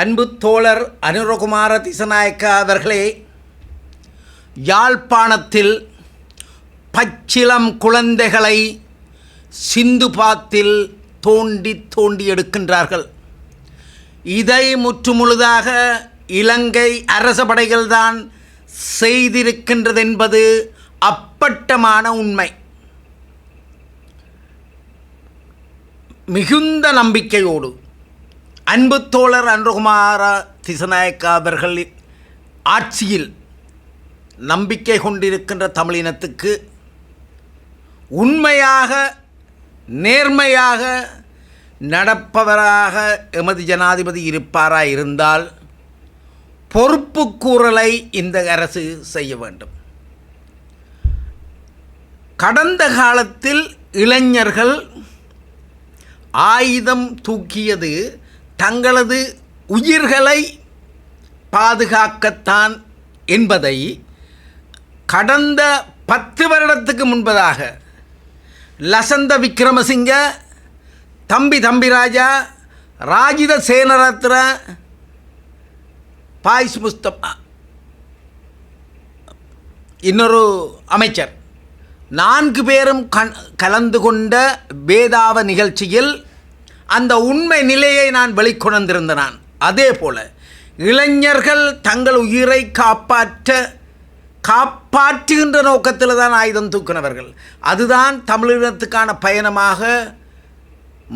அன்பு தோழர் அனுரகுமார திசநாயக்க அவர்களே யாழ்ப்பாணத்தில் பச்சிலம் குழந்தைகளை சிந்து பாத்தில் தோண்டி தோண்டி எடுக்கின்றார்கள். இதை முற்றுமுழுதாக இலங்கை அரச படைகள்தான் செய்திருக்கின்றது என்பது அப்பட்டமான உண்மை. மிகுந்த நம்பிக்கையோடு அன்பு தோழர் அன்றுகுமார திசநாயக்கா அவர்கள் ஆட்சியில் நம்பிக்கை கொண்டிருக்கின்ற தமிழினத்துக்கு உண்மையாக நேர்மையாக நடப்பவராக எமது ஜனாதிபதி இருப்பாரா இருந்தால் பொறுப்பு கூறலை இந்த அரசு செய்ய வேண்டும். கடந்த காலத்தில் இளைஞர்கள் ஆயுதம் தூக்கியது தங்களது உயிர்களை பாதுகாக்கத்தான் என்பதை கடந்த பத்து வருடத்துக்கு முன்பதாக லசந்த விக்ரமசிங்க தம்பி தம்பிராஜா ராஜித சேனரத்ன பாய்ஸ் முஸ்தபா இன்னொரு அமைச்சர். நான்கு பேரும் கண் கலந்து கொண்ட வேதாவ நிகழ்ச்சியில் அந்த உண்மை நிலையை நான் வெளிக்கொணர்ந்திருந்த நான் அதே போல இளைஞர்கள் தங்கள் உயிரை காப்பாற்ற காப்பாற்றுகின்ற நோக்கத்தில் தான் ஆயுதம் தூக்கினவர்கள். அதுதான் தமிழினத்துக்கான பயணமாக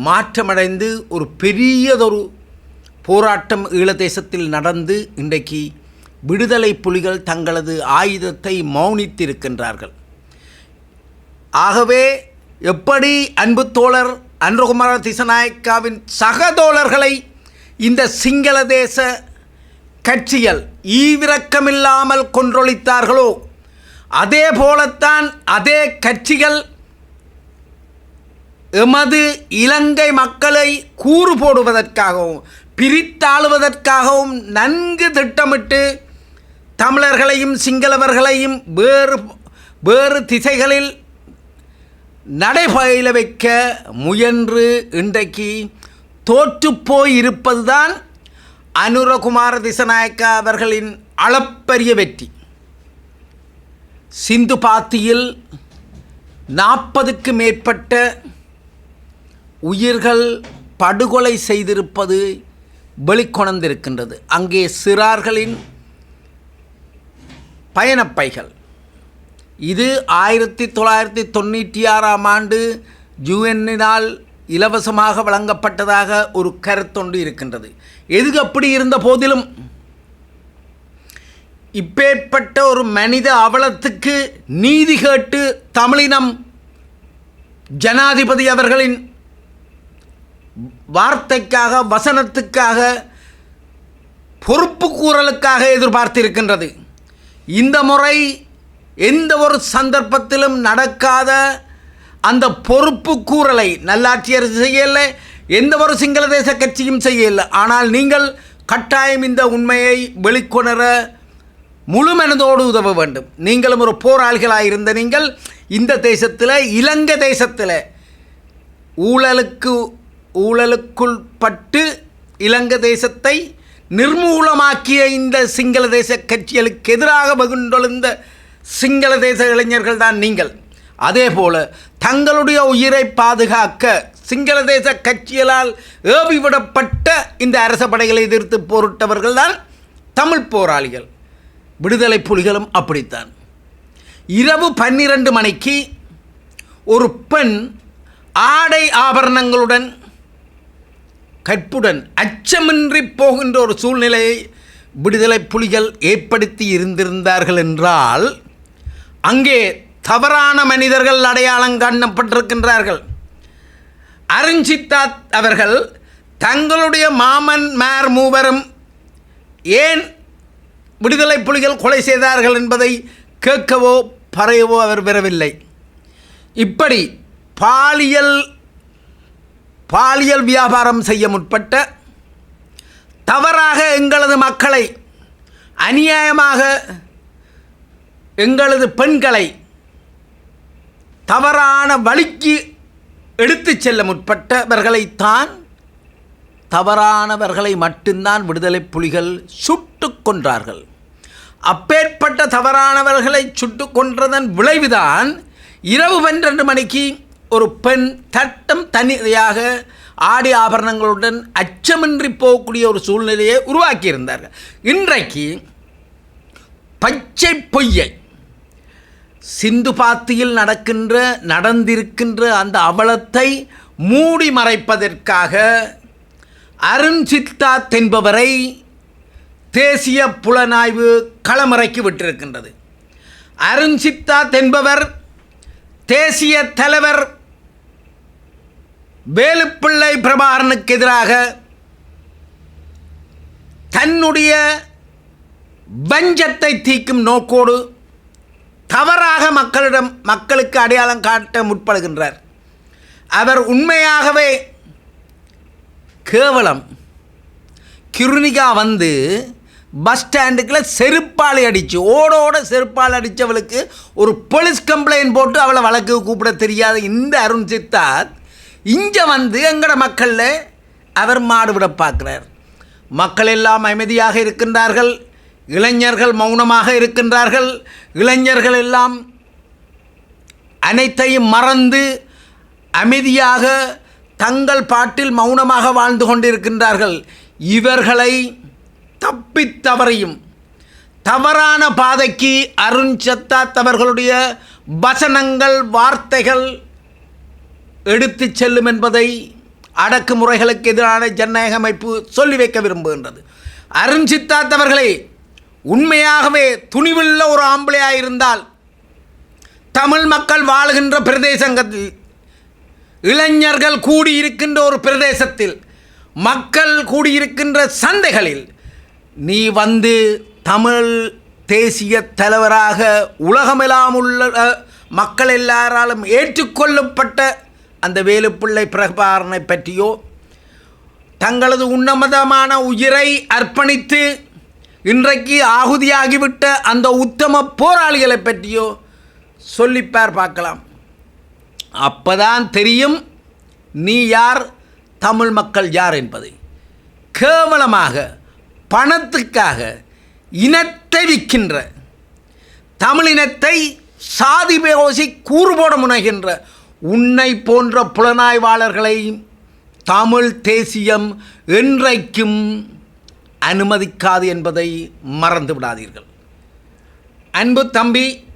மாற்றமடைந்து ஒரு பெரியதொரு போராட்டம் ஈழதேசத்தில் நடந்து இன்றைக்கு விடுதலை புலிகள் தங்களது ஆயுதத்தை மௌனித்திருக்கின்றார்கள். ஆகவே எப்படி அன்பு தோழர் அன்றகுமார திசநாயக்காவின் சகதோழர்களை இந்த சிங்கள தேச கட்சிகள் ஈவிரக்கமில்லாமல் கொன்றொழித்தார்களோ? அதே போலத்தான் அதே கட்சிகள் எமது இலங்கை மக்களை கூறு போடுவதற்காகவும் பிரித்தாளுவதற்காகவும் நன்கு திட்டமிட்டு தமிழர்களையும் சிங்களவர்களையும் வேறு வேறு திசைகளில் நடைபயில வைக்க முயன்று இன்றைக்கு தோற்றுப்போய் இருப்பதுதான் அனுரகுமார திசநாயக்கா அவர்களின் அளப்பரிய வெற்றி. சிந்து பாத்தியில் நாற்பதுக்கு மேற்பட்ட உயிர்கள் படுகொலை செய்திருப்பது வெளிக்கொணர்ந்திருக்கின்றது. அங்கே சிறார்களின் பயணப்பைகள். இது ஆயிரத்தி தொள்ளாயிரத்தி தொண்ணூற்றி ஆறாம் ஆண்டு யுஎன்னினால் இலவசமாக வழங்கப்பட்டதாக ஒரு கருத்தொண்டு இருக்கின்றது. எது அப்படி இருந்த போதிலும் இப்பேற்பட்ட ஒரு மனித அவலத்துக்கு நீதி கேட்டு தமிழினம் ஜனாதிபதி அவர்களின் வார்த்தைக்காக வசனத்துக்காக பொறுப்பு கூறலுக்காக எதிர்பார்த்திருக்கின்றது. இந்த முறை எந்த ஒரு சந்தர்ப்பத்திலும் நடக்காத அந்த பொறுப்பு கூறலை. நல்லாட்சி அரசு செய்யல எந்த ஒரு சிங்கள தேச கட்சியும் செய்யல. ஆனால் நீங்கள் கட்டாயம் இந்த உண்மையை வெளிக்கொணர முழு மனதோடு உதவ வேண்டும். நீங்களும் ஒரு போராளிகளாக இருந்த நீங்கள் இந்த தேசத்தில் இலங்கை தேசத்தில் ஊழலுக்கு ஊழலுக்குள் பட்டு இலங்கை தேசத்தை நிர்மூலமாக்கிய இந்த சிங்கள தேச கட்சிகளுக்கு எதிராக பகுண்டொழுந்த சிங்கள தேச இளைஞர்கள் தான் நீங்கள். அதே போல தங்களுடைய உயிரை பாதுகாக்க சிங்கள தேச கட்சிகளால் ஏவிவிடப்பட்ட இந்த அரச படைகளை எதிர்த்து போரிட்டவர்கள் தான் தமிழ் போராளிகள். விடுதலை புலிகளும் அப்படித்தான். இரவு பன்னிரண்டு மணிக்கு ஒரு பெண் ஆடை ஆபரணங்களுடன் கற்புடன் அச்சமின்றி போகின்ற ஒரு சூழ்நிலையை விடுதலை புலிகள் ஏற்படுத்தி இருந்திருந்தார்கள் என்றால் அங்கே தவறான மனிதர்கள் அடையாளம் காணப்பட்டிருக்கின்றார்கள். அருஞ்சித்தாத் அவர்கள் தங்களுடைய மாமன் மேர் மூவரும் ஏன் விடுதலை புலிகள் கொலை செய்தார்கள் என்பதை கேட்கவோ பறையவோ அவர் பெறவில்லை இப்படி பாலியல் பாலியல் வியாபாரம் செய்ய முற்பட்ட தவறாக எங்களது மக்களை அநியாயமாக எங்களது பெண்களை தவறான வழிக்கு எடுத்துச் செல்ல முற்பட்டவர்களைத்தான் தவறானவர்களை மட்டும்தான் விடுதலை புலிகள் சுட்டு கொன்றார்கள். அப்பேற்பட்ட தவறானவர்களை சுட்டு கொன்றதன் விளைவுதான் இரவு பன்னிரண்டு மணிக்கு ஒரு பெண் தட்டம் தனியாக ஆடி ஆபரணங்களுடன் அச்சமின்றி போகக்கூடிய ஒரு சூழ்நிலையை உருவாக்கியிருந்தார்கள். இன்றைக்கு பச்சை பொய்யை சிந்து பாத்தியில் நடக்கின்ற நடந்திருக்கின்ற அந்த அவலத்தை மூடி மறைப்பதற்காக அருண் சித்தார்த் என்பவரை தேசிய புலனாய்வு களமிறக்கி விட்டிருக்கின்றது. அருண் சித்தார்த் என்பவர் தேசிய தலைவர் வேலுப்பிள்ளை பிரபாகரனுக்கு எதிராக தன்னுடைய வஞ்சத்தை தீக்கும் நோக்கோடு தவறாக மக்களிடம் மக்களுக்கு அடையாளம் காட்ட முற்படுகின்றார். அவர் உண்மையாகவே கேவலம். கிருணிகா வந்து பஸ் ஸ்டாண்டுக்குள்ள செருப்பாலை அடித்து ஓடோட செருப்பால் அடித்தவளுக்கு ஒரு போலீஸ் கம்ப்ளைண்ட் போட்டு அவளை வழக்கு கூப்பிட தெரியாத. இந்த அருண் சித்தார்த் இங்கே வந்து எங்களோட மக்களில் அவர் மாடுவிட பார்க்குறார். மக்கள் எல்லாம் அமைதியாக இருக்கின்றார்கள். இளைஞர்கள் மௌனமாக இருக்கின்றார்கள். இளைஞர்கள் எல்லாம் அனைத்தையும் மறந்து அமைதியாக தங்கள் பாட்டில் மௌனமாக வாழ்ந்து கொண்டிருக்கின்றார்கள். இவர்களை தப்பித் தவறையும் தவறான பாதைக்கு அருண் சத்தாத் அவர்களுடைய வசனங்கள் வார்த்தைகள் எடுத்துச் செல்லும் என்பதை அடக்குமுறைகளுக்கு எதிரான ஜனநாயக அமைப்பு சொல்லி வைக்க விரும்புகின்றது. அருண் சித்தார்த் அவர்களே உண்மையாகவே துணிவுள்ள ஒரு ஆம்பளையாக இருந்தால் தமிழ் மக்கள் வாழுகின்ற பிரதேசங்கத்தில் இளைஞர்கள் கூடியிருக்கின்ற ஒரு பிரதேசத்தில் மக்கள் கூடியிருக்கின்ற சந்தைகளில் நீ வந்து தமிழ் தேசிய தலைவராக உலகமெல்லாம் உள்ள மக்கள் எல்லாராலும் ஏற்றுக்கொள்ளப்பட்ட அந்த வேலுப்பிள்ளை பிரபாரனை பற்றியோ தங்களது உன்னதமான உயிரை அர்ப்பணித்து இன்றைக்கு ஆகுதியாகிவிட்ட அந்த உத்தம போராளிகளை பற்றியோ சொல்லிப்பார் பார்க்கலாம். அப்பதான் தெரியும் நீ யார் தமிழ் மக்கள் யார் என்பதை. கேவலமாக பணத்துக்காக இனத்தை விற்கின்ற தமிழினத்தை சாதி பேசி கூறுபோட முனைகின்ற உன்னை போன்ற புலனாய்வாளர்களை தமிழ் தேசியம் என்றைக்கும் அனுமதிக்காது என்பதை மறந்து விடாதீர்கள். அன்பு தம்பி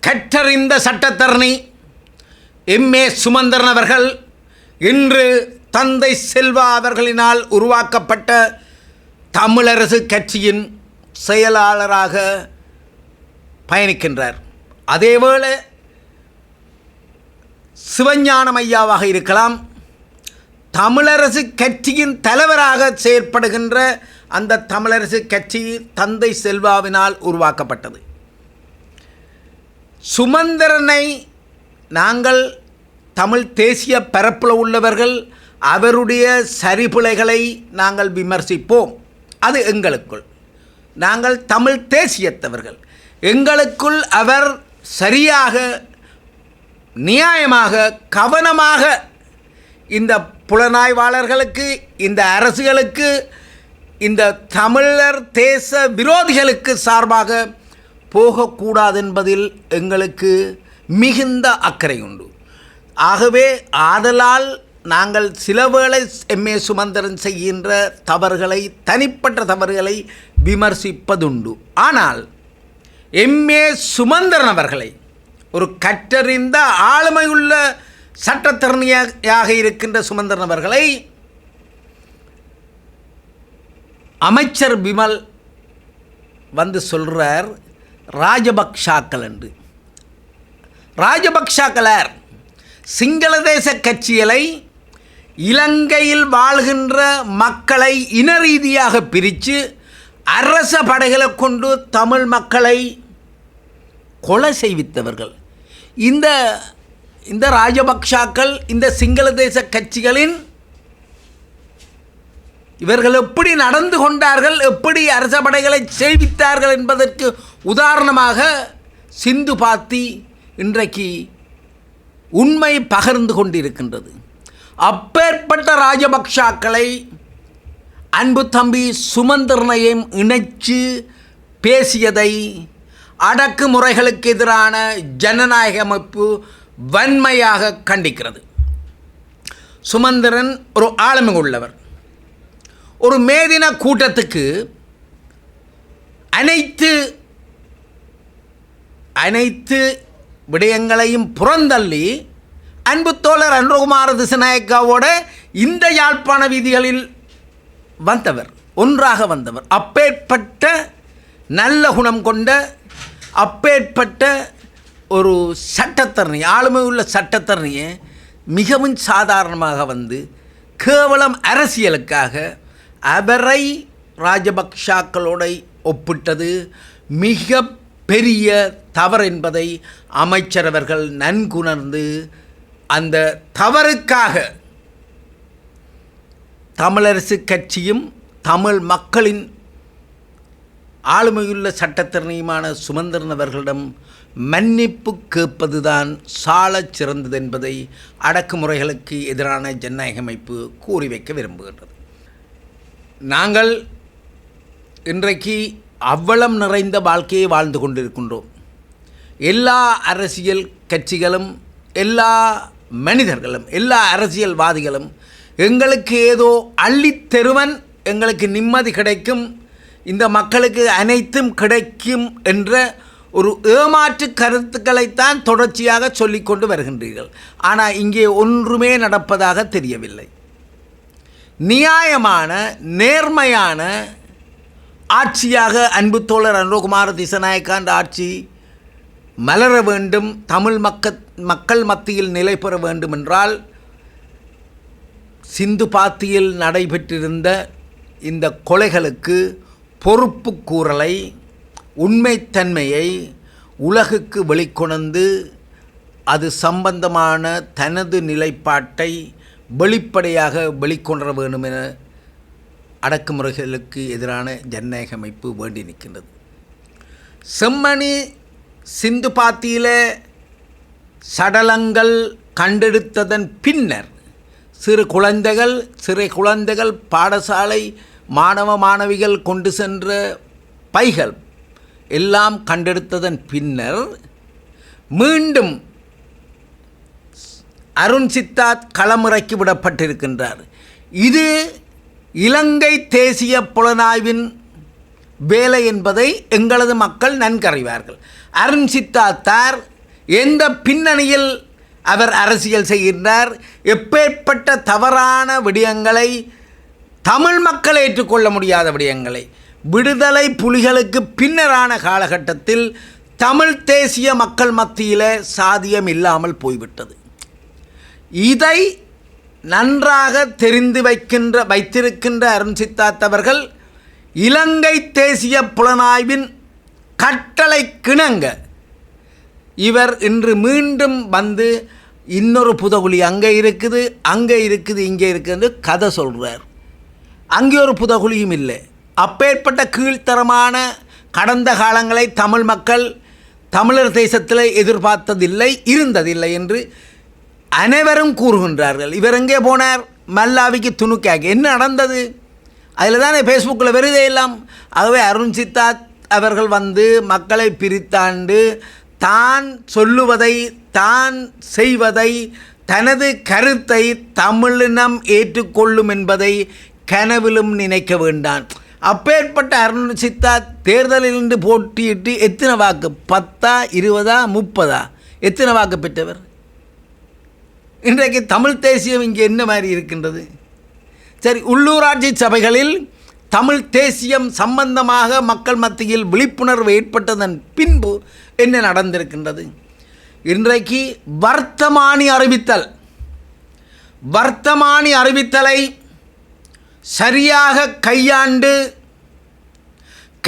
கற்றறிந்த சட்டத்தரணி ஏ. சுமந்திரன் அவர்கள் இன்று தந்தை செல்வா அவர்களினால் உருவாக்கப்பட்ட தமிழரசு கட்சியின் செயலாளராக பயணிக்கின்றார். அதேவேளை சிவஞானம் ஐயாவாக இருக்கலாம். தமிழரசு கட்சியின் தலைவராக செயற்படுகின்ற அந்த தமிழரசு கட்சி தந்தை செல்வாவினால் உருவாக்கப்பட்டது. சுமந்திரனை நாங்கள் தமிழ் தேசிய பரப்பில் உள்ளவர்கள் அவருடைய சரிபிழைகளை நாங்கள் விமர்சிப்போம். அது எங்களுக்குள். நாங்கள் தமிழ் தேசியத்தவர்கள். எங்களுக்குள் அவர் சரியாக நியாயமாக கவனமாக இந்த புலனாய்வாளர்களுக்கு இந்த அரசுகளுக்கு இந்த தமிழர் தேச விரோதிகளுக்கு சார்பாக போகக்கூடாது என்பதில் எங்களுக்கு மிகுந்த அக்கறை உண்டு ஆகவே ஆதலால் நாங்கள் சில வேளை எம்ஏ சுமந்திரன் செய்கின்ற தவறுகளை தனிப்பட்ட தவறுகளை விமர்சிப்பதுண்டு. ஆனால் எம்ஏ சுமந்திரன் அவர்களை ஒரு கற்றறிந்த ஆளுமையுள்ள சட்டத்திறனியாக இருக்கின்ற சுமந்திரன் அவர்களை அமைச்சர் விமல் வந்து சொல்கிறார் ராஜபக்ஷாக்கள் என்று. ராஜபக்ஷாக்களார் சிங்கள தேச கட்சிகளை இலங்கையில் வாழ்கின்ற மக்களை இன ரீதியாக பிரித்து அரச படைகளை கொண்டு தமிழ் மக்களை கொலை செய்வித்தவர்கள். இந்த இந்த ராஜபக்ஷாக்கள் இந்த சிங்கள தேச கட்சிகளின் இவர்கள் எப்படி நடந்து கொண்டார்கள் எப்படி அரச படைகளை செய்வித்தார்கள் என்பதற்கு உதாரணமாக சிந்து பாத்தி இன்றைக்கு உண்மை பகர்ந்து கொண்டிருக்கின்றது. அப்பேற்பட்ட ராஜபக்ஷாக்களை அன்பு தம்பி சுமந்திரனையும் இணைச்சு பேசியதை அடக்குமுறைகளுக்கு எதிரான ஜனநாயக அமைப்பு வன்மையாக கண்டிக்கிறது. சுமந்திரன் ஒரு ஆளுமை உள்ளவர் ஒரு மேதின கூட்டத்துக்கு அனைத்து அனைத்து விடயங்களையும் புறந்தள்ளி அன்பு தோழர் அன்புகுமார திசநாயக்காவோட இந்த யாழ்ப்பாண வீதிகளில் வந்தவர் ஒன்றாக வந்தவர். அப்பேற்பட்ட நல்ல குணம் கொண்ட அப்பேற்பட்ட ஒரு சட்டத்தரணி ஆளுமை உள்ள சட்டத்தரணியை மிகவும் சாதாரணமாக வந்து கேவலம் அரசியலுக்காக அவரை ராஜபக்ஷாக்களோட ஒப்பிட்டது மிக பெரிய தவறு என்பதை அமைச்சரவர்கள் நன்குணர்ந்து அந்த தவறுக்காக தமிழரசு கட்சியும் தமிழ் மக்களின் ஆளுமையுள்ள சட்டத்திறனியுமான சுமந்திரன் அவர்களிடம் மன்னிப்பு கேட்பதுதான் சாலச் சிறந்தது என்பதை அடக்குமுறைகளுக்கு எதிரான ஜனநாயக அமைப்பு கூறி வைக்க விரும்புகின்றது. நாங்கள் இன்றைக்கு அவ்வளம் நிறைந்த வாழ்க்கையை வாழ்ந்து கொண்டிருக்கின்றோம். எல்லா அரசியல் கட்சிகளும் எல்லா மனிதர்களும் எல்லா அரசியல்வாதிகளும் எங்களுக்கு ஏதோ அள்ளித்தருவன் எங்களுக்கு நிம்மதி கிடைக்கும் இந்த மக்களுக்கு அனைத்தும் கிடைக்கும் என்ற ஒரு ஏமாற்று கருத்துக்களைத்தான் தொடர்ச்சியாக சொல்லிக்கொண்டு வருகின்றீர்கள். ஆனால் இங்கே ஒன்றுமே நடப்பதாக தெரியவில்லை. நியாயமான நேர்மையான ஆட்சியாக அன்பு தோழர் அனுகுமார திசநாயக்காண்ட ஆட்சி மலர வேண்டும் தமிழ் மக்க மக்கள் மத்தியில் நிலை பெற வேண்டும் என்றால் சிந்து பாத்தியில் நடைபெற்றிருந்த இந்த கொலைகளுக்கு பொறுப்பு கூறலை உண்மைத்தன்மையை உலகுக்கு வெளிக்கொணர்ந்து அது சம்பந்தமான தனது நிலைப்பாட்டை வெளிப்படையாக வெளிக்கொணர வேண்டும் என அடக்குமுறைகளுக்கு எதிரான ஜனநாயக அமைப்பு வேண்டி நிற்கின்றது. செம்மணி சிந்து பாத்தியில் சடலங்கள் கண்டெடுத்ததன் பின்னர் சிறு குழந்தைகள் சிறு குழந்தைகள் பாடசாலை மாணவ மாணவிகள் கொண்டு சென்ற பைகள் எல்லாம் கண்டெடுத்ததன் பின்னர் மீண்டும் அருண் சித்தார்த் களமிறக்கி விடப்பட்டிருக்கின்றார். இது இலங்கை தேசிய புலனாய்வின் வேலை என்பதை எங்களது மக்கள் நன்கறிவார்கள். அருண் சித்தார்த்தார் எந்த பின்னணியில் அவர் அரசியல் செய்கின்றார்? எப்பேற்பட்ட தவறான விடயங்களை தமிழ் மக்கள் ஏற்றுக்கொள்ள முடியாத விடயங்களை. விடுதலை புலிகளுக்கு பின்னரான காலகட்டத்தில் தமிழ் தேசிய மக்கள் மத்தியில் சாதியம் இல்லாமல் போய்விட்டது. இதை நன்றாக தெரிந்து வைக்கின்ற வைத்திருக்கின்ற அருண் சித்தார்த் அவர்கள் இலங்கை தேசிய புலனாய்வின் கட்டளை கிணங்க. இவர் இன்று மீண்டும் வந்து இன்னொரு புதகுழி அங்கே இருக்குது அங்கே இருக்குது இங்கே இருக்குன்னு கதை சொல்கிறார் அங்கே ஒரு புதகுழியும் இல்லை. அப்பேற்பட்ட கீழ்த்தரமான கடந்த காலங்களை தமிழ் மக்கள் தமிழர் தேசத்தில் எதிர்பார்த்ததில்லை இருந்ததில்லை என்று அனைவரும் கூறுகின்றார்கள். இவர் எங்கே போனார்? மல்லாவிக்கு துணுக்காக. என்ன நடந்தது? அதில் தானே ஃபேஸ்புக்கில் வருதே எல்லாம். ஆகவே அருண் சித்தார்த் அவர்கள் வந்து மக்களை பிரித்தாண்டு தான் சொல்லுவதை தான் செய்வதை தனது கருத்தை தமிழினம் ஏற்றுக்கொள்ளும் என்பதை கனவிலும் நினைக்க வேண்டான் அப்பேற்பட்ட அருண் சித்தா தேர்தலில் போட்டியிட்டு எத்தனை வாக்கு? பத்தா இருபதா முப்பதா? எத்தனை வாக்கு பெற்றவர்? இன்றைக்கு தமிழ் தேசியம் இங்கே என்ன மாதிரி இருக்கின்றது? சரி உள்ளூராட்சி சபைகளில் தமிழ் தேசியம் சம்பந்தமாக மக்கள் மத்தியில் விழிப்புணர்வு ஏற்பட்டதன் பின்பு என்ன நடந்திருக்கின்றது? இன்றைக்கு வர்த்தமானி அறிவித்தல். வர்த்தமானி அறிவித்தலை சரியாக கையாண்டு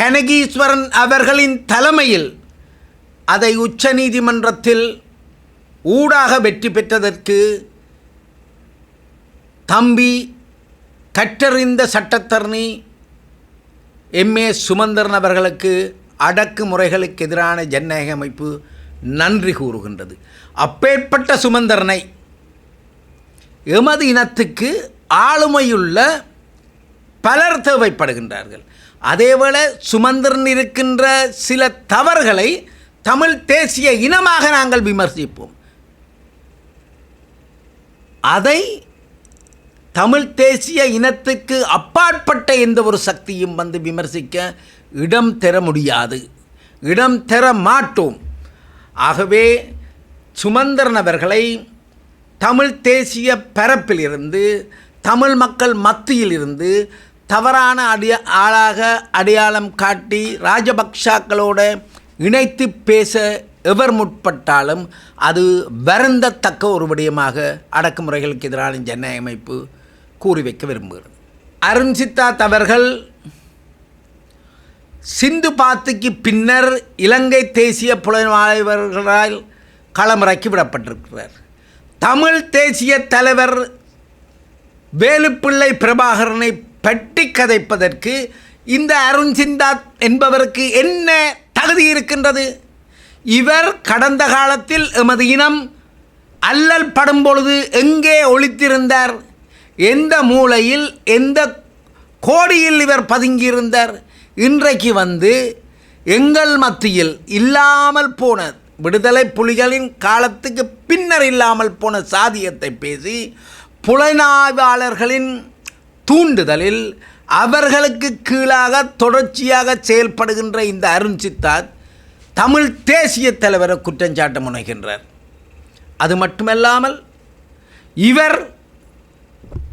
கனகீஸ்வரன் அவர்களின் தலைமையில் அதை உச்சநீதிமன்றத்தில் ஊடாக வெற்றி பெற்றதற்கு தம்பி கற்றறிந்த சட்டத்தரணி எம்ஏ சுமந்திரன் அவர்களுக்கு அடக்குமுறைகளுக்கு எதிரான ஜனநாயக அமைப்பு நன்றி கூறுகின்றது. அப்பேற்பட்ட சுமந்திரனை எமது இனத்துக்கு ஆளுமையுள்ள பலர் தேவைப்படுகின்றார்கள். அதேவேளை சுமந்திரன் இருக்கின்ற சில தவறுகளை தமிழ் தேசிய இனமாக நாங்கள் விமர்சிப்போம். அதை தமிழ் தேசிய இனத்துக்கு அப்பாற்பட்ட எந்த ஒரு சக்தியும் வந்து விமர்சிக்க இடம் தர முடியாது. இடம் தர மாட்டோம். ஆகவே சுமந்திரன் அவர்களை தமிழ் தேசிய பரப்பிலிருந்து தமிழ் மக்கள் மத்தியிலிருந்து தவறான அடிய ஆளாக அடையாளம் காட்டி ராஜபக்ஷாக்களோட இணைத்து பேச எவர் முற்பட்டாலும் அது வருந்தத்தக்க ஒரு விடயமாக அடக்குமுறைகளுக்கு எதிரான ஜனநாயக அமைப்பு கூறி வைக்க விரும்புகிறது. அருண் சித்தாத் அவர்கள் சிந்து பாத்துக்கு பின்னர் இலங்கை தேசிய புலனாய்வர்களால் களமிறக்கி விடப்பட்டிருக்கிறார். தமிழ் தேசிய தலைவர் வேலுப்பிள்ளை பிரபாகரனை பற்றி கதைப்பதற்கு இந்த அருண் சிந்தாத் என்பவருக்கு என்ன தகுதி இருக்கின்றது? இவர் கடந்த காலத்தில் எமது இனம் அல்லல் படும் பொழுது எங்கே ஒழித்திருந்தார் எந்த மூலையில் எந்த கோடியில் இவர் பதுங்கியிருந்தார்? இன்றைக்கு வந்து எங்கள் மத்தியில் இல்லாமல் போன விடுதலை புலிகளின் காலத்துக்கு பின்னர் இல்லாமல் போன சாதியத்தை பேசி புலனாய்வாளர்களின் தூண்டுதலில் அவர்களுக்கு கீழாக தொடர்ச்சியாக செயல்படுகின்ற இந்த அருண் சித்தார்த் தமிழ் தேசிய தலைவரை குற்றஞ்சாட்ட முனைகின்றார். அது மட்டுமல்லாமல் இவர்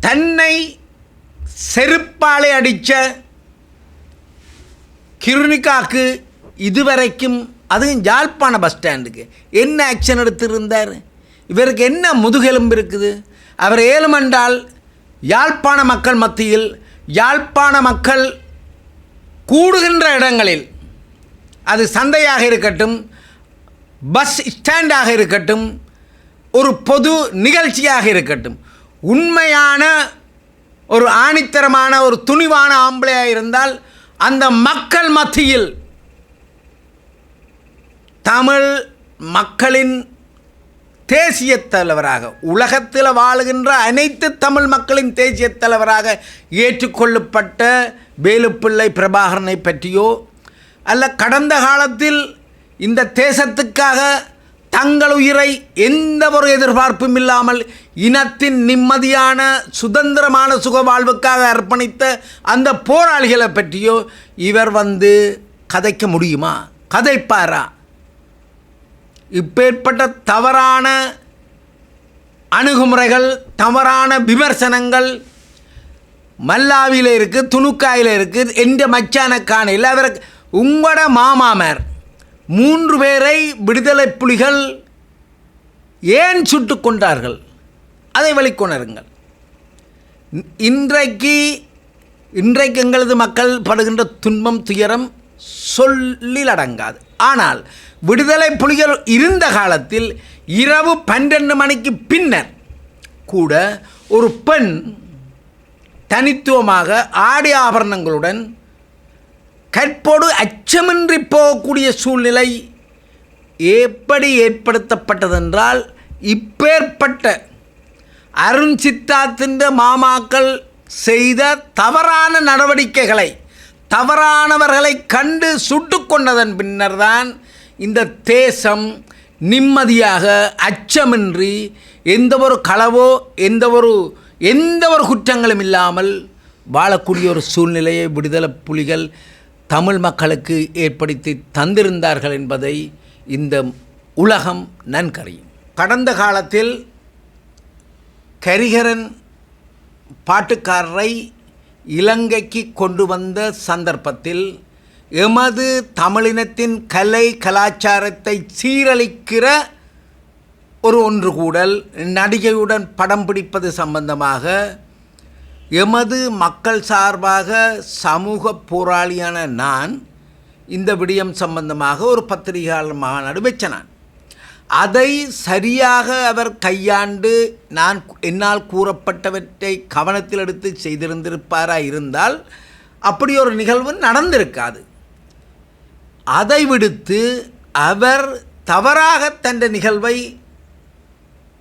தன்னை செருப்பாலை அடித்த கிருணிகாக்கு இதுவரைக்கும் அதுவும் யாழ்ப்பாண பஸ் ஸ்டாண்டுக்கு என்ன ஆக்ஷன் எடுத்திருந்தார்? இவருக்கு என்ன முதுகெலும்பு இருக்குது? அவர் ஏழுமண்டால் யாழ்ப்பாண மக்கள் மத்தியில் யாழ்ப்பாண மக்கள் கூடுகின்ற இடங்களில் அது சந்தையாக இருக்கட்டும் பஸ் ஸ்டாண்டாக இருக்கட்டும் ஒரு பொது நிகழ்ச்சியாக இருக்கட்டும் உண்மையான ஒரு ஆணித்தரமான ஒரு துணிவான ஆம்பளையாக இருந்தால் அந்த மக்கள் மத்தியில் தமிழ் மக்களின் தேசிய தலைவராக உலகத்தில் வாழுகின்ற அனைத்து தமிழ் மக்களின் தேசிய தலைவராக ஏற்றுக்கொள்ளப்பட்ட வேலுப்பிள்ளை பிரபாகரனை பற்றியோ அல்ல கடந்த காலத்தில் இந்த தேசத்துக்காக தங்கள் உயிரை எந்த ஒரு எதிர்பார்ப்பும் இல்லாமல் இனத்தின் நிம்மதியான சுதந்திரமான சுக வாழ்வுக்காக அர்ப்பணித்த அந்த போராளிகளை பற்றியோ இவர் வந்து கதைக்க முடியுமா? கதைப்பாரா? இப்பேற்பட்ட தவறான அணுகுமுறைகள் தவறான விமர்சனங்கள் மல்லாவியில் இருக்குது துணுக்காயில் இருக்குது எந்த மச்சான காணையில் அவர் உங்களோட மாமாமர் மூன்று பேரை விடுதலை புலிகள் ஏன் சுட்டு கொண்டார்கள்? அதை வெளிக்கொணருங்கள். இன்றைக்கு இன்றைக்கு எங்களது மக்கள் படுகின்ற துன்பம் துயரம் சொல்லில் அடங்காது. ஆனால் விடுதலை புலிகள் இருந்த காலத்தில் இரவு பன்னெண்டு மணிக்கு பின்னர் கூட ஒரு பெண் தனித்துவமாக ஆடி ஆபரணங்களுடன் கற்போடு அச்சமின்றி போகக்கூடிய சூழ்நிலை எப்படி ஏற்படுத்தப்பட்டதென்றால் இப்பேற்பட்ட அருண் சித்தார்த்தின்ற மாமாக்கள் செய்த தவறான நடவடிக்கைகளை தவறானவர்களை கண்டு சுட்டு கொண்டதன் பின்னர்தான் இந்த தேசம் நிம்மதியாக அச்சமின்றி எந்த ஒரு களவோ எந்த ஒரு எந்த ஒரு குற்றங்களும் இல்லாமல் வாழக்கூடிய ஒரு சூழ்நிலையை விடுதலை புலிகள் தமிழ் மக்களுக்கு ஏற்படுத்தி தந்திருந்தார்கள் என்பதை இந்த உலகம் நன்கறியும். கடந்த காலத்தில் கரிகரன் பாட்டுக்காரரை இலங்கைக்கு கொண்டு வந்த சந்தர்ப்பத்தில் எமது தமிழினத்தின் கலை கலாச்சாரத்தை சீரழிக்கிற ஒரு ஒன்று கூடல் நடிகையுடன் படம் பிடிப்பது சம்பந்தமாக எமது மக்கள் சார்பாக சமூக போராளியான நான் இந்த விடயம் சம்பந்தமாக ஒரு பத்திரிகையாளர் மாநாடு வச்சனான். அதை சரியாக அவர் கையாண்டு நான் என்னால் கூறப்பட்டவற்றை கவனத்தில் எடுத்து செய்திருந்திருப்பாரா இருந்தால் அப்படி ஒரு நிகழ்வு நடந்திருக்காது. அதை விடுத்து அவர் தவறாக தந்த நிகழ்வை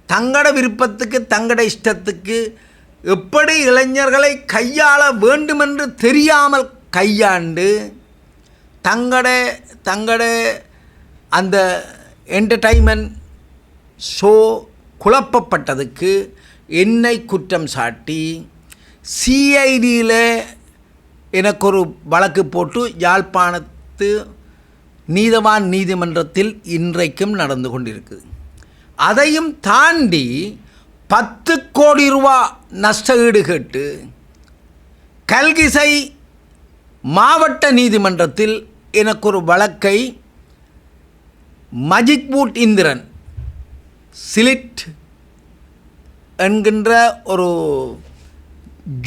தங்கட விருப்பத்துக்கு தங்கட இஷ்டத்துக்கு எப்படி இளைஞர்களை கையாள வேண்டுமென்று தெரியாமல் கையாண்டு தங்கட தங்கட அந்த என்டர்டைன்மெண்ட் ஷோ குழப்பப்பட்டதுக்கு என்னை குற்றம் சாட்டி சிஐடியில் எனக்கு ஒரு வழக்கு போட்டு யாழ்ப்பாணத்து நீதவான் நீதிமன்றத்தில் இன்றைக்கும் நடந்து கொண்டிருக்குது. அதையும் தாண்டி பத்து கோடி ரூபா நஷ்ட ஈடு கேட்டு கல்கிசை மாவட்ட நீதிமன்றத்தில் எனக்கு ஒரு வழக்கை மஜிக்பூட் இந்திரன் சிலிட் என்கின்ற ஒரு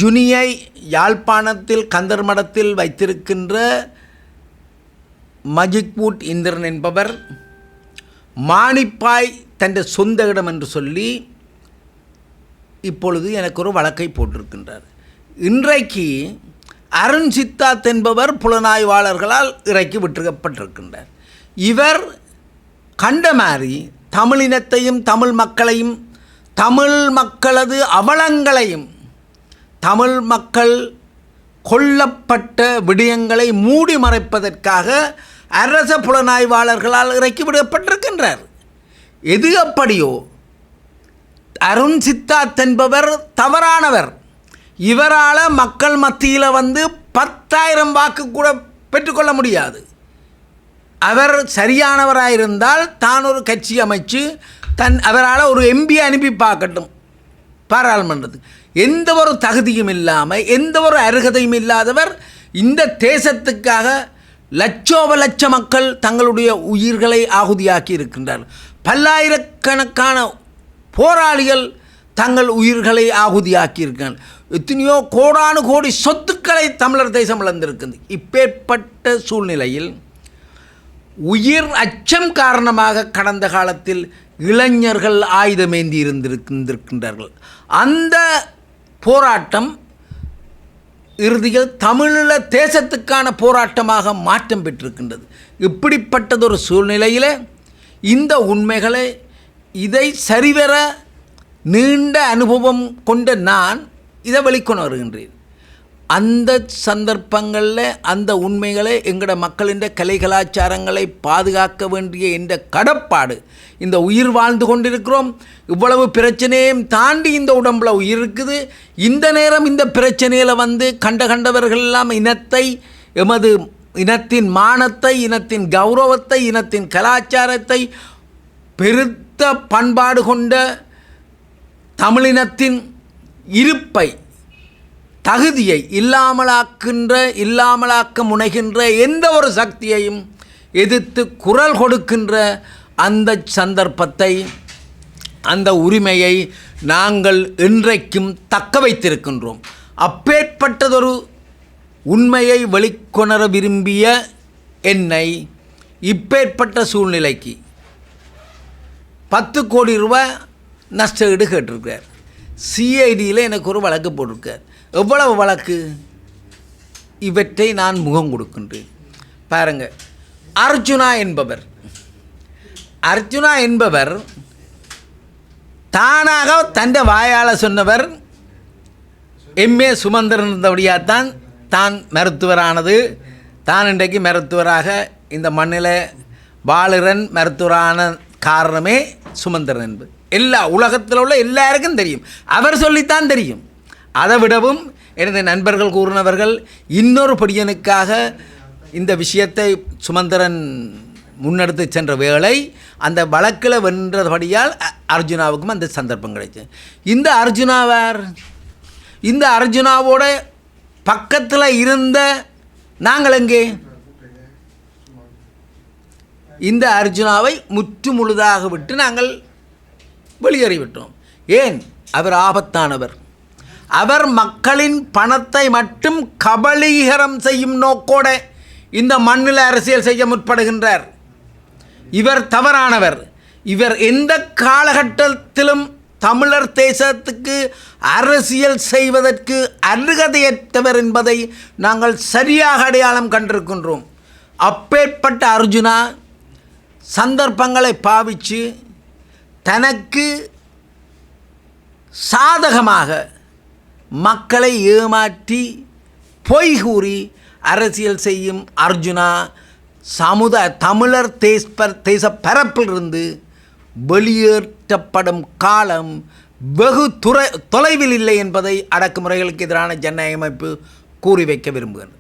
ஜுனியை யாழ்ப்பாணத்தில் கந்தர் மடத்தில் வைத்திருக்கின்ற மஜிக்பூட் இந்திரன் என்பவர் மானிப்பாய் தன் சொந்த இடம் என்று சொல்லி இப்பொழுது எனக்கு ஒரு வழக்கை போட்டிருக்கின்றார். இன்றைக்கு அருண் சித்தார்த் என்பவர் புலனாய்வாளர்களால் இறக்கி விட்டுக்கப்பட்டிருக்கின்றார் இவர் கண்ட மாதிரி தமிழினத்தையும் தமிழ் மக்களையும் தமிழ் மக்களது அவலங்களையும் தமிழ் மக்கள் கொல்லப்பட்ட விடயங்களை மூடி மறைப்பதற்காக அரச புலனாய்வாளர்களால் இறக்கி விடப்பட்டிருக்கின்றார். எது அப்படியோ? அருண் சித்தார்த் என்பவர் தவறானவர். இவரால் மக்கள் மத்தியில் வந்து பத்தாயிரம் வாக்கு கூட பெற்றுக்கொள்ள முடியாது. அவர் சரியானவராக இருந்தால் தான் ஒரு கட்சி அமைச்சு தன் அவரால் ஒரு எம்பி அனுப்பி பார்க்கட்டும் பாராளுமன்றத்துக்கு. எந்த ஒரு தகுதியும் இல்லாமல் எந்த ஒரு அருகதையும் இல்லாதவர் இந்த தேசத்துக்காக லட்சோப லட்ச மக்கள் தங்களுடைய உயிர்களை ஆகுதியாக்கி இருக்கின்றார். பல்லாயிரக்கணக்கான போராளிகள் தங்கள் உயிர்களை ஆகுதியாக்கி இருக்காங்க. எத்தனையோ கோடானு கோடி சொத்துக்களை தமிழர் தேசம் இழந்திருக்குது. இப்பேற்பட்ட சூழ்நிலையில் உயிர் அச்சம் காரணமாக கடந்த காலத்தில் இளைஞர்கள் ஆயுதமேந்தி இருந்திருக்கின்றார்கள் அந்த போராட்டம் இறுதியில் தமிழீழ தேசத்துக்கான போராட்டமாக மாற்றம் பெற்றிருக்கின்றது. இப்படிப்பட்டதொரு சூழ்நிலையில் இந்த உண்மைகளை இதை சரிவர நீண்ட அனுபவம் கொண்ட நான் இதை வெளிக்கொண்டு வருகின்றேன் அந்த சந்தர்ப்பங்களில் அந்த உண்மைகளை எங்களோட மக்களின் கலை கலாச்சாரங்களை பாதுகாக்க வேண்டிய என்ற கடப்பாடு இந்த உயிர் வாழ்ந்து கொண்டிருக்கிறோம். இவ்வளவு பிரச்சனையும் தாண்டி இந்த உடம்பில் உயிர் இருக்குது. இந்த நேரம் இந்த பிரச்சனையில் வந்து கண்ட கண்டவர்கள் எல்லாம் இனத்தை எமது இனத்தின் மானத்தை இனத்தின் கௌரவத்தை இனத்தின் கலாச்சாரத்தை பெருத்த பண்பாடு கொண்ட தமிழினத்தின் இருப்பை தகுதியை இல்லாமலாக்கின்ற இல்லாமலாக்க முனைகின்ற எந்த ஒரு சக்தியையும் எதிர்த்து குரல் கொடுக்கின்ற அந்த சந்தர்ப்பத்தை அந்த உரிமையை நாங்கள் இன்றைக்கும் தக்க வைத்திருக்கின்றோம். அப்பேற்பட்டதொரு உண்மையை வெளிக்கொணர விரும்பிய என்னை இப்பேற்பட்ட சூழ்நிலைக்கு பத்து கோடி ரூபாய் நஷ்ட ஈடு கேட்டிருக்கார் சிஐடியில் எனக்கு ஒரு வழக்கு போட்டிருக்கார். எவ்வளவு வழக்கு? இவற்றை நான் முகம் கொடுக்கின்றேன். பாருங்க அர்ஜுனா என்பவர். அர்ஜுனா என்பவர் தானாக தൻ്റെ வாயால் சொன்னவர் எம்ஏ சுமந்திரன் இருந்தபடியாகத்தான் தான் மருத்துவரானது. தான் இன்றைக்கு மருத்துவராக இந்த மண்ணில் வாழுறன் மருத்துவரான காரணமே சுமந்திரன் என்பது. எல்லா உலகத்தில் உள்ள எல்லாருக்கும் தெரியும். அவர் சொல்லித்தான் தெரியும். அதை விடவும் எனது நண்பர்கள் கூறினவர்கள் இன்னொரு படியனுக்காக இந்த விஷயத்தை சுமந்திரன் முன்னெடுத்து சென்ற வேளை அந்த வழக்கில் வென்றபடியால் அர்ஜுனாவுக்கும் அந்த சந்தர்ப்பம் கிடைச்சு. இந்த அர்ஜுனாவார் இந்த அர்ஜுனாவோட பக்கத்தில் இருந்த நாங்கள் எங்கே? இந்த அர்ஜுனாவை முற்று முழுதாக விட்டு நாங்கள் வெளியேறிவிட்டோம். ஏன்? அவர் ஆபத்தானவர். அவர் மக்களின் பணத்தை மட்டும் கபலீகரம் செய்யும் நோக்கோட இந்த மண்ணில் அரசியல் செய்ய முற்படுகின்றார். இவர் தவறானவர். இவர் எந்த காலகட்டத்திலும் தமிழர் தேசத்துக்கு அரசியல் செய்வதற்கு அருகதையற்றவர் என்பதை நாங்கள் சரியாக அடையாளம் கண்டிருக்கின்றோம். அப்பேற்பட்ட அர்ஜுனா சந்தர்ப்பங்களை பாவித்து தனக்கு சாதகமாக மக்களை ஏமாற்றி பொய் கூறி அரசியல் செய்யும் அர்ஜுனா சமுதாய தமிழர் தேச தேச பரப்பிலிருந்து வெளியேற்றப்படும் காலம் வெகு துறை தொலைவில் இல்லை என்பதை அடக்குமுறைகளுக்கு எதிரான ஜனநாயக அமைப்பு கூறி வைக்க விரும்புகிறது.